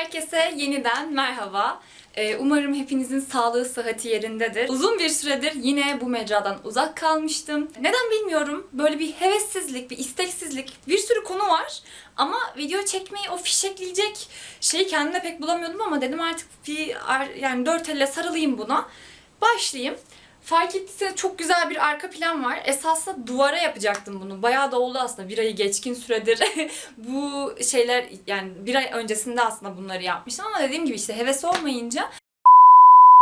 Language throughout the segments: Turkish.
Herkese yeniden merhaba. Ee, Umarım hepinizin sağlığı, sıhhati yerindedir. Uzun bir süredir yine bu mecradan uzak kalmıştım. Neden bilmiyorum. Böyle bir hevessizlik, bir isteksizlik, bir sürü konu var. Ama video çekmeyi, o fişekleyecek şeyi kendime pek bulamıyordum ama dedim artık bir yani dört elle sarılayım buna. Başlayayım. Fark ettiyseniz çok güzel bir arka plan var. Esasında duvara yapacaktım bunu. Bayağı da oldu aslında. Bir ayı geçkin süredir bu şeyler yani bir ay öncesinde aslında bunları yapmıştım ama dediğim gibi işte heves olmayınca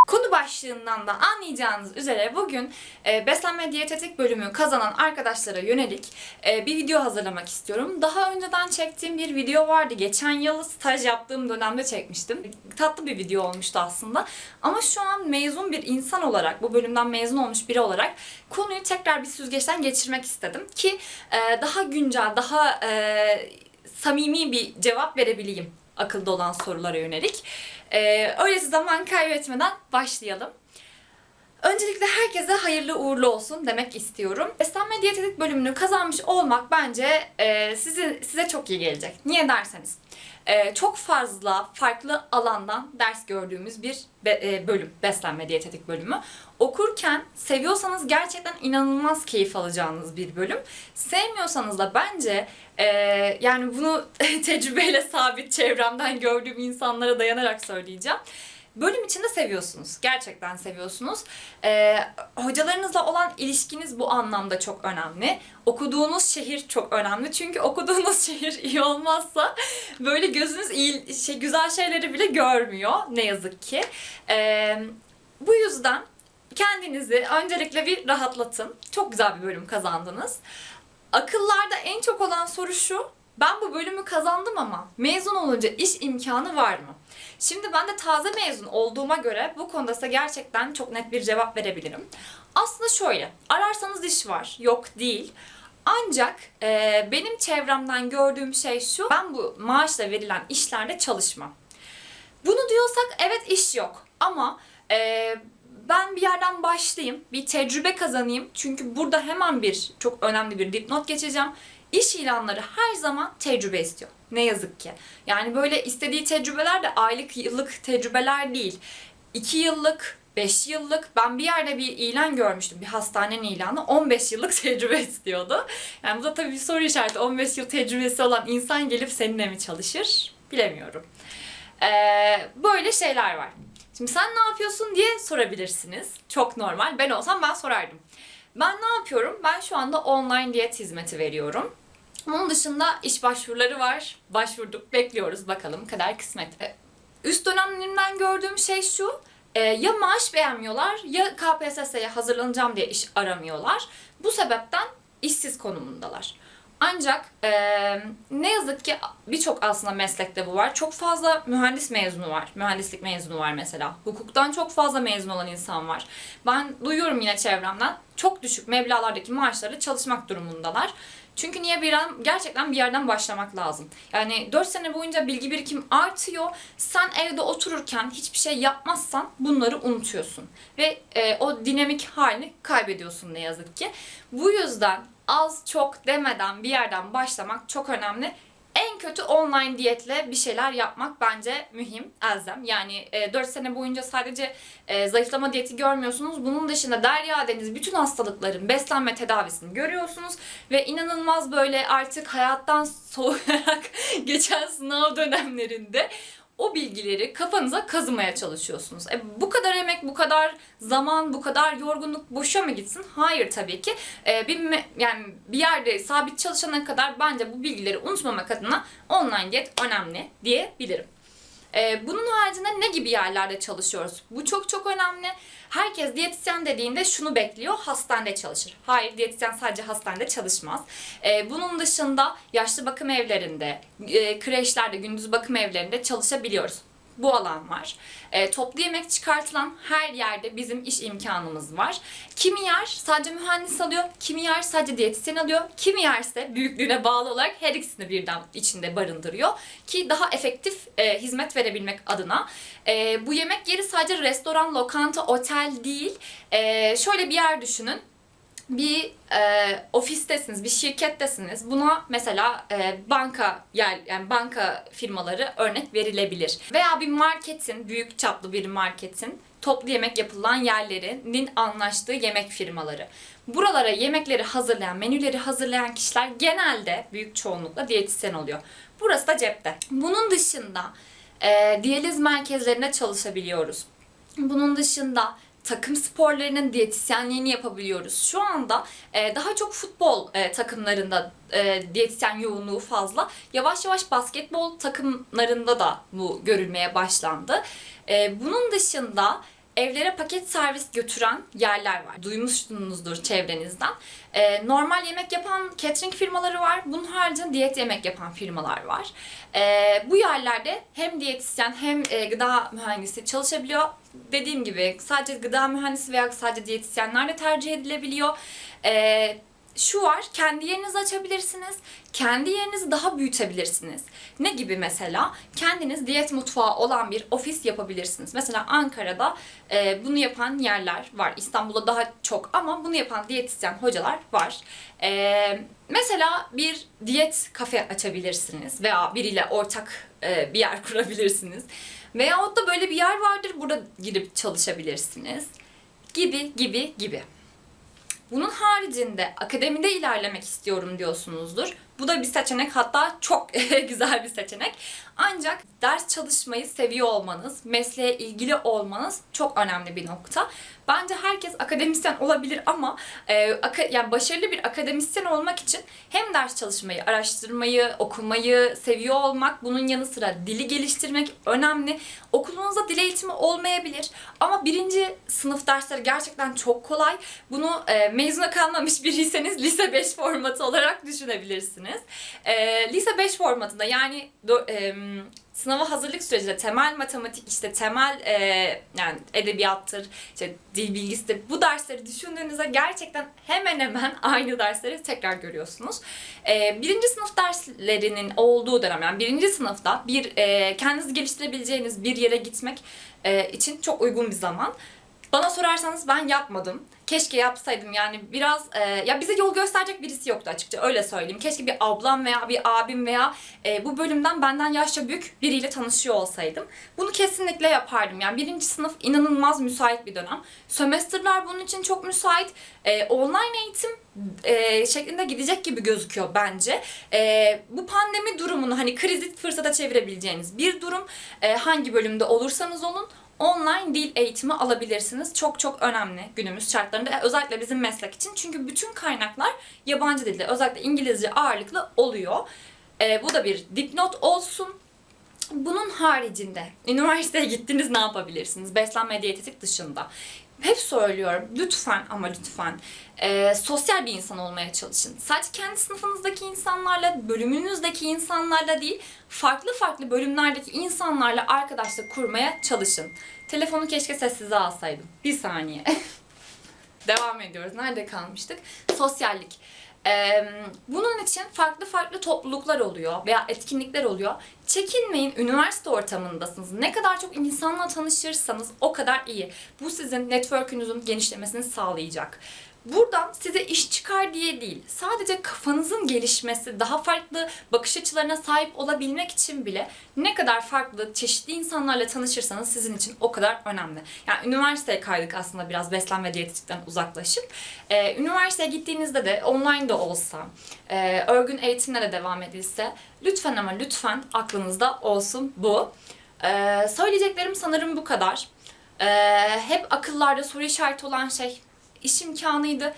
Konu başlığından da anlayacağınız üzere bugün e, beslenme diyetetik bölümü kazanan arkadaşlara yönelik e, bir video hazırlamak istiyorum. Daha önceden çektiğim bir video vardı. Geçen yıl staj yaptığım dönemde çekmiştim. Tatlı bir video olmuştu aslında. Ama şu an mezun bir insan olarak, bu bölümden mezun olmuş biri olarak konuyu tekrar bir süzgeçten geçirmek istedim. Ki e, daha güncel, daha e, samimi bir cevap verebileyim akılda olan sorulara yönelik. Ee, öyleyse zaman kaybetmeden başlayalım. Öncelikle herkese hayırlı uğurlu olsun demek istiyorum. Beslenme diyetetik bölümünü kazanmış olmak bence e, sizi, size çok iyi gelecek. Niye derseniz. e, çok fazla farklı alandan ders gördüğümüz bir be- e, bölüm. Beslenme diyetetik bölümü. Okurken seviyorsanız gerçekten inanılmaz keyif alacağınız bir bölüm. Sevmiyorsanız da bence e, yani bunu tecrübeyle sabit çevremden gördüğüm insanlara dayanarak söyleyeceğim. Bölüm içinde seviyorsunuz. Gerçekten seviyorsunuz. Ee, hocalarınızla olan ilişkiniz bu anlamda çok önemli. Okuduğunuz şehir çok önemli. Çünkü okuduğunuz şehir iyi olmazsa böyle gözünüz iyi, şey, güzel şeyleri bile görmüyor ne yazık ki. Ee, bu yüzden kendinizi öncelikle bir rahatlatın. Çok güzel bir bölüm kazandınız. Akıllarda en çok olan soru şu. Ben bu bölümü kazandım ama mezun olunca iş imkanı var mı? Şimdi ben de taze mezun olduğuma göre bu konuda size gerçekten çok net bir cevap verebilirim. Aslında şöyle, ararsanız iş var, yok değil. Ancak e, benim çevremden gördüğüm şey şu, ben bu maaşla verilen işlerde çalışmam. Bunu diyorsak evet iş yok ama e, ben bir yerden başlayayım, bir tecrübe kazanayım. Çünkü burada hemen bir çok önemli bir dipnot geçeceğim. İş ilanları her zaman tecrübe istiyor. Ne yazık ki. Yani böyle istediği tecrübeler de aylık, yıllık tecrübeler değil. 2 yıllık, 5 yıllık ben bir yerde bir ilan görmüştüm. Bir hastanenin ilanı 15 yıllık tecrübe istiyordu. Yani bu da tabii bir soru işareti. 15 yıl tecrübesi olan insan gelip seninle mi çalışır? Bilemiyorum. Ee, böyle şeyler var. Şimdi sen ne yapıyorsun diye sorabilirsiniz. Çok normal. Ben olsam ben sorardım. Ben ne yapıyorum? Ben şu anda online diyet hizmeti veriyorum. Onun dışında iş başvuruları var. Başvurduk, bekliyoruz bakalım kader kısmet. Ee, Üst dönemlerimden gördüğüm şey şu. e, ya maaş beğenmiyorlar ya KPSS'ye hazırlanacağım diye iş aramıyorlar. Bu sebepten işsiz konumundalar. Ancak e, ne yazık ki birçok aslında meslekte bu var. Çok fazla mühendis mezunu var. Mühendislik mezunu var mesela. Hukuktan çok fazla mezun olan insan var. Ben duyuyorum yine çevremden. Çok düşük meblağlardaki maaşları çalışmak durumundalar. Çünkü niye bir yerden, gerçekten bir yerden başlamak lazım. Yani 4 sene boyunca bilgi birikim artıyor. Sen evde otururken hiçbir şey yapmazsan bunları unutuyorsun. Ve e, o dinamik halini kaybediyorsun ne yazık ki. Bu yüzden az çok demeden bir yerden başlamak çok önemli. En kötü online diyetle bir şeyler yapmak bence mühim, elzem. Yani e, 4 sene boyunca sadece e, zayıflama diyeti görmüyorsunuz. Bunun dışında derya deniz bütün hastalıkların beslenme tedavisini görüyorsunuz. Ve inanılmaz böyle artık hayattan soğuyarak geçen sınav dönemlerinde o bilgileri kafanıza kazımaya çalışıyorsunuz. E, bu kadar emek, bu kadar zaman, bu kadar yorgunluk boşa mı gitsin? Hayır tabii ki. E, bir yani bir yerde sabit çalışana kadar bence bu bilgileri unutmamak adına online diyet önemli diyebilirim. E, bunun haricinde ne gibi yerlerde çalışıyoruz? Bu çok çok önemli. Herkes diyetisyen dediğinde şunu bekliyor, hastanede çalışır. Hayır, diyetisyen sadece hastanede çalışmaz. E, bunun dışında yaşlı bakım evlerinde, e, kreşlerde, gündüz bakım evlerinde çalışabiliyoruz. Bu alan var. E, toplu yemek çıkartılan her yerde bizim iş imkanımız var. Kimi yer sadece mühendis alıyor, kimi yer sadece diyetisyen alıyor, kimi yerse büyüklüğüne bağlı olarak her ikisini birden içinde barındırıyor. Ki daha efektif e, hizmet verebilmek adına. E, bu yemek yeri sadece restoran, lokanta, otel değil. E, şöyle bir yer düşünün bir e, ofistesiniz, bir şirkettesiniz. Buna mesela e, banka yer yani banka firmaları örnek verilebilir. Veya bir marketin, büyük çaplı bir marketin toplu yemek yapılan yerlerinin anlaştığı yemek firmaları. Buralara yemekleri hazırlayan, menüleri hazırlayan kişiler genelde büyük çoğunlukla diyetisyen oluyor. Burası da cepte. Bunun dışında e, diyaliz merkezlerinde çalışabiliyoruz. Bunun dışında takım sporlarının diyetisyenliğini yapabiliyoruz. Şu anda e, daha çok futbol e, takımlarında e, diyetisyen yoğunluğu fazla. Yavaş yavaş basketbol takımlarında da bu görülmeye başlandı. E, bunun dışında evlere paket servis götüren yerler var. Duymuşsunuzdur çevrenizden. E, normal yemek yapan catering firmaları var. Bunun haricinde diyet yemek yapan firmalar var. E, bu yerlerde hem diyetisyen hem e, gıda mühendisi çalışabiliyor. Dediğim gibi sadece gıda mühendisi veya sadece diyetisyenler de tercih edilebiliyor. E, şu var, kendi yerinizi açabilirsiniz, kendi yerinizi daha büyütebilirsiniz. Ne gibi mesela? Kendiniz diyet mutfağı olan bir ofis yapabilirsiniz. Mesela Ankara'da e, bunu yapan yerler var. İstanbul'da daha çok ama bunu yapan diyetisyen hocalar var. E, mesela bir diyet kafe açabilirsiniz veya biriyle ortak e, bir yer kurabilirsiniz. Veyahut da böyle bir yer vardır, burada girip çalışabilirsiniz. Gibi gibi gibi. Bunun haricinde akademide ilerlemek istiyorum diyorsunuzdur. Bu da bir seçenek hatta çok güzel bir seçenek. Ancak ders çalışmayı seviyor olmanız, mesleğe ilgili olmanız çok önemli bir nokta. Bence herkes akademisyen olabilir ama e, aka- yani başarılı bir akademisyen olmak için hem ders çalışmayı, araştırmayı, okumayı seviyor olmak, bunun yanı sıra dili geliştirmek önemli. Okulunuzda dil eğitimi olmayabilir ama birinci sınıf dersleri gerçekten çok kolay. Bunu e, mezuna kalmamış biriyseniz lise 5 formatı olarak düşünebilirsiniz. E, lise 5 formatında yani do- em, sınava hazırlık sürecinde temel matematik işte temel e, yani edebiyattır, işte dil bilgisidir bu dersleri düşündüğünüzde gerçekten hemen hemen aynı dersleri tekrar görüyorsunuz. E, birinci sınıf derslerinin olduğu dönem yani birinci sınıfta bir e, kendinizi geliştirebileceğiniz bir yere gitmek e, için çok uygun bir zaman. Bana sorarsanız ben yapmadım. Keşke yapsaydım yani biraz e, ya bize yol gösterecek birisi yoktu açıkça öyle söyleyeyim. Keşke bir ablam veya bir abim veya e, bu bölümden benden yaşça büyük biriyle tanışıyor olsaydım. Bunu kesinlikle yapardım. Yani birinci sınıf inanılmaz müsait bir dönem. Sömestrler bunun için çok müsait. E, online eğitim e, şeklinde gidecek gibi gözüküyor bence. E, bu pandemi durumunu hani krizi fırsata çevirebileceğiniz bir durum. E, hangi bölümde olursanız olun online dil eğitimi alabilirsiniz. Çok çok önemli günümüz şartlarında. Özellikle bizim meslek için. Çünkü bütün kaynaklar yabancı dilde. Özellikle İngilizce ağırlıklı oluyor. Ee, bu da bir dipnot olsun. Bunun haricinde üniversiteye gittiniz ne yapabilirsiniz? Beslenme diyetetik dışında. Hep söylüyorum lütfen ama lütfen e, sosyal bir insan olmaya çalışın. Sadece kendi sınıfınızdaki insanlarla, bölümünüzdeki insanlarla değil, farklı farklı bölümlerdeki insanlarla arkadaşlık kurmaya çalışın. Telefonu keşke sessize alsaydım. Bir saniye. Devam ediyoruz. Nerede kalmıştık? Sosyallik. Bunun için farklı farklı topluluklar oluyor veya etkinlikler oluyor. Çekinmeyin, üniversite ortamındasınız. Ne kadar çok insanla tanışırsanız o kadar iyi. Bu sizin network'ünüzün genişlemesini sağlayacak. Buradan size iş çıkar diye değil, sadece kafanızın gelişmesi, daha farklı bakış açılarına sahip olabilmek için bile ne kadar farklı, çeşitli insanlarla tanışırsanız sizin için o kadar önemli. Yani üniversiteye kaydık aslında biraz beslenme diyetetikten uzaklaşıp. Ee, üniversiteye gittiğinizde de online de olsa, e, örgün eğitimle de devam edilse lütfen ama lütfen aklınızda olsun bu. Ee, söyleyeceklerim sanırım bu kadar. Ee, hep akıllarda soru işareti olan şey iş imkanıydı.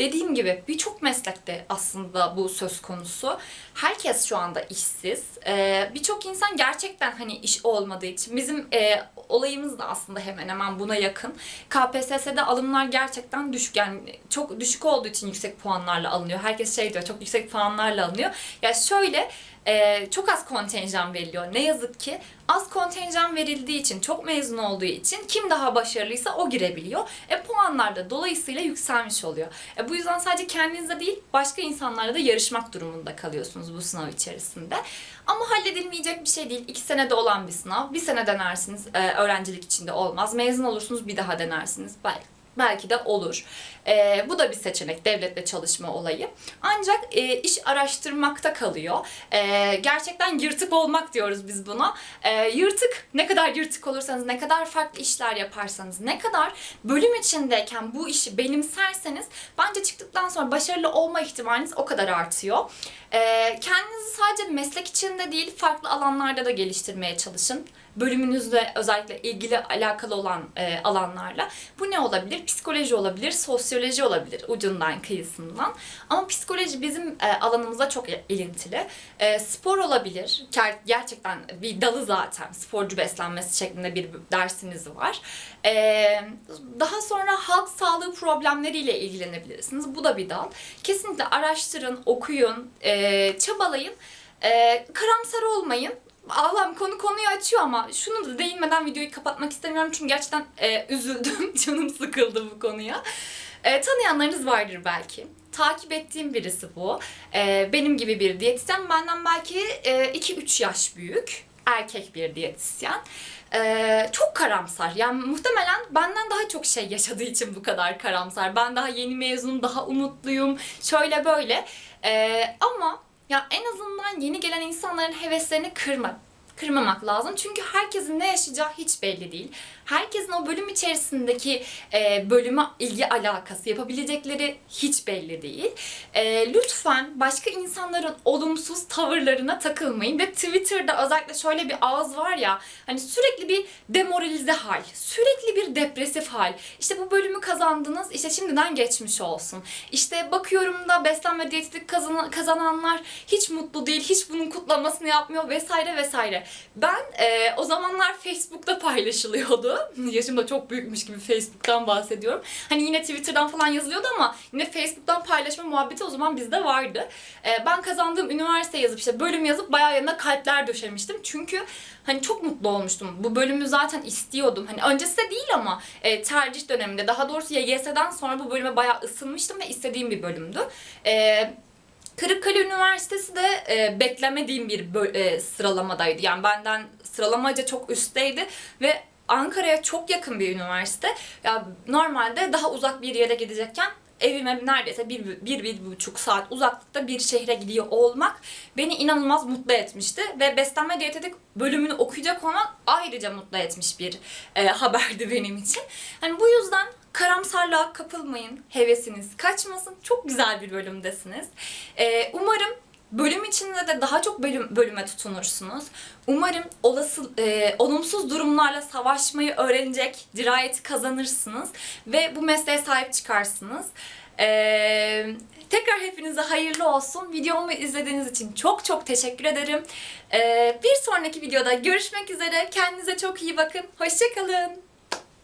Dediğim gibi birçok meslekte aslında bu söz konusu. Herkes şu anda işsiz. Ee, birçok insan gerçekten hani iş olmadığı için bizim e, olayımız da aslında hemen hemen buna yakın. KPSS'de alımlar gerçekten düşük yani çok düşük olduğu için yüksek puanlarla alınıyor. Herkes şey diyor çok yüksek puanlarla alınıyor. Ya şöyle e, çok az kontenjan veriliyor. Ne yazık ki az kontenjan verildiği için, çok mezun olduğu için kim daha başarılıysa o girebiliyor. E puanlar da dolayısıyla yükselmiş oluyor. E, bu yüzden sadece kendinizle değil başka insanlarla da yarışmak durumunda kalıyorsunuz bu sınav içerisinde. Ama halledilmeyecek bir şey değil. İki senede olan bir sınav. Bir sene denersiniz. e, öğrencilik içinde olmaz. Mezun olursunuz bir daha denersiniz. Belki belki de olur. Ee, bu da bir seçenek devletle çalışma olayı. Ancak e, iş araştırmakta kalıyor. Ee, gerçekten yırtık olmak diyoruz biz buna. Ee, yırtık ne kadar yırtık olursanız, ne kadar farklı işler yaparsanız, ne kadar bölüm içindeyken bu işi benimserseniz bence çıktıktan sonra başarılı olma ihtimaliniz o kadar artıyor. Ee, kendinizi sadece meslek içinde değil farklı alanlarda da geliştirmeye çalışın bölümünüzle özellikle ilgili alakalı olan e, alanlarla. Bu ne olabilir? Psikoloji olabilir, sosyoloji olabilir ucundan kıyısından. Ama psikoloji bizim e, alanımıza çok ilintili. E, spor olabilir. Ger- Gerçekten bir dalı zaten. Sporcu beslenmesi şeklinde bir dersiniz var. E, daha sonra halk sağlığı problemleriyle ilgilenebilirsiniz. Bu da bir dal. Kesinlikle araştırın, okuyun, e, çabalayın. E, karamsar olmayın. Allah'ım konu konuyu açıyor ama şunu da değinmeden videoyu kapatmak istemiyorum çünkü gerçekten e, üzüldüm, canım sıkıldı bu konuya. E, tanıyanlarınız vardır belki. Takip ettiğim birisi bu. E, benim gibi bir diyetisyen, benden belki e, 2-3 yaş büyük. Erkek bir diyetisyen. E, çok karamsar. Yani muhtemelen benden daha çok şey yaşadığı için bu kadar karamsar. Ben daha yeni mezunum, daha umutluyum. Şöyle böyle. E, ama ya en azından yeni gelen insanların heveslerini kırma, kırmamak lazım. Çünkü herkesin ne yaşayacağı hiç belli değil. Herkesin o bölüm içerisindeki e, bölüme ilgi alakası yapabilecekleri hiç belli değil. E, lütfen başka insanların olumsuz tavırlarına takılmayın ve Twitter'da özellikle şöyle bir ağız var ya hani sürekli bir demoralize hal, sürekli bir depresif hal. İşte bu bölümü kazandınız, işte şimdiden geçmiş olsun. İşte bakıyorum da beslenme diyetetik kazan- kazananlar hiç mutlu değil, hiç bunun kutlamasını yapmıyor vesaire vesaire. Ben e, o zamanlar Facebook'ta paylaşılıyordu. Yaşım da çok büyükmüş gibi Facebook'tan bahsediyorum. Hani yine Twitter'dan falan yazılıyordu ama yine Facebook'tan paylaşma muhabbeti o zaman bizde vardı. E, ben kazandığım üniversite yazıp işte bölüm yazıp bayağı yanına kalpler döşemiştim. Çünkü hani çok mutlu olmuştum. Bu bölümü zaten istiyordum. Hani öncesinde değil ama e, tercih döneminde daha doğrusu YGS'den sonra bu bölüme bayağı ısınmıştım ve istediğim bir bölümdü. E, Kırıkkale Üniversitesi de e, beklemediğim bir e, sıralamadaydı. Yani benden sıralamaca çok üstteydi ve Ankara'ya çok yakın bir üniversite. Ya normalde daha uzak bir yere gidecekken evime neredeyse bir, bir, bir buçuk saat uzaklıkta bir şehre gidiyor olmak beni inanılmaz mutlu etmişti. Ve beslenme diyetetik bölümünü okuyacak olmak ayrıca mutlu etmiş bir e, haberdi benim için. Hani bu yüzden karamsarlığa kapılmayın, hevesiniz kaçmasın. Çok güzel bir bölümdesiniz. Ee, umarım bölüm içinde de daha çok bölüm, bölüme tutunursunuz. Umarım olası e, olumsuz durumlarla savaşmayı öğrenecek dirayeti kazanırsınız ve bu mesleğe sahip çıkarsınız. Ee, tekrar hepinize hayırlı olsun. Videomu izlediğiniz için çok çok teşekkür ederim. Ee, bir sonraki videoda görüşmek üzere. Kendinize çok iyi bakın. Hoşçakalın.